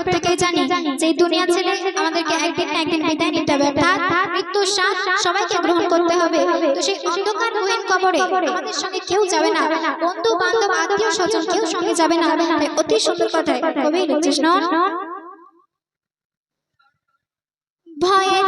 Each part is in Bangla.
প্রত্যেকেই জানি যে দুনিয়া ছেড়ে আমাদেরকে একদিন না একদিন বিদায় নিতে হবে অর্থাৎ মৃত্যুর স্বাদ সবাইকে গ্রহণ করতে হবে। তো সেই অন্ধকার গহীন কবরে আমাদের সঙ্গে কেউ যাবে না। বন্ধু, বান্ধব, আত্মীয়, স্বজন কেউ সঙ্গে যাবে না। অতি সুন্দর কথায় কবি লিখছিস ভয়ে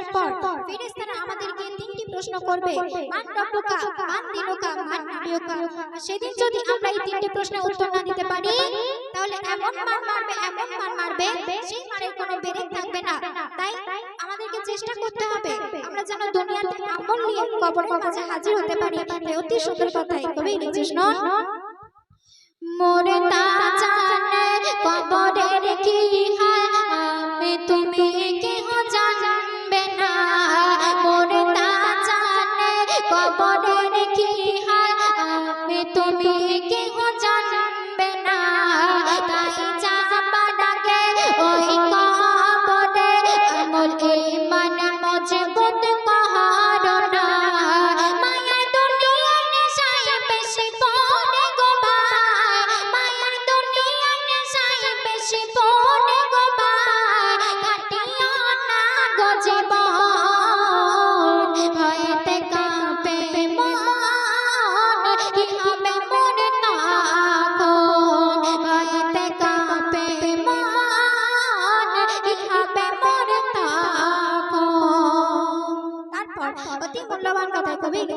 আসার পর ফেরেশতারা আমাদেরকে তিনটি প্রশ্ন করবে। মান রব্বুকা, মান দিনুকা, মান সেদিন যদি আমরা এই তিনটি প্রশ্নের উত্তর না দিতে পারি, তাহলে এমন মার মারবে, এমন মার মারবে, সেই কোনো বেরেক থাকবে না। তাই আমাদেরকে চেষ্টা করতে হবে, আমরা যেন দুনিয়াতে আমল নিয়ে হাজির হতে পারি। অতি সুন্দর কথাই কবি মোরে তা জানে কবরের কি তুমি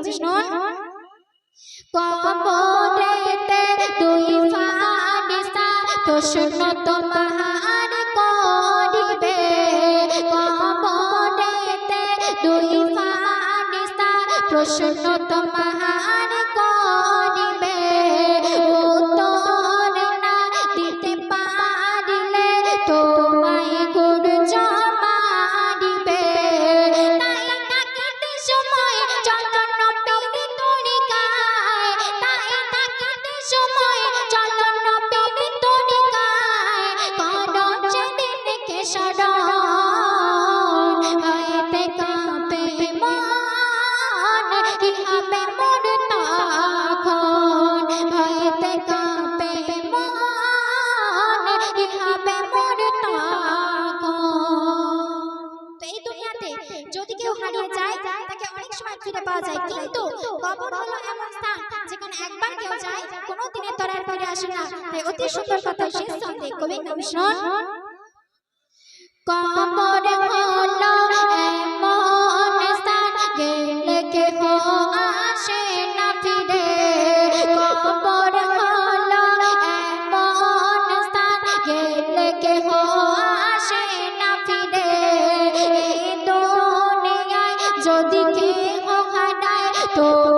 কবি লিখছিস শুনুন কবরেতে দুই ফারিস্তা প্রশ্ন তোমার করিবে। তুই প্রশ্ন তোমার এই দুনিয়াতে যদি কেউ হারিয়ে যায়, তাকে অনেক সময় ফিরে পাওয়া যায়। কিন্তু কবর হলো এমন স্থান যেখানে একবার কেউ যায় কোনো দিনের আসে না। তাই অতি সুন্দর কথা শেষ কবি কবর Cristo. Cristo.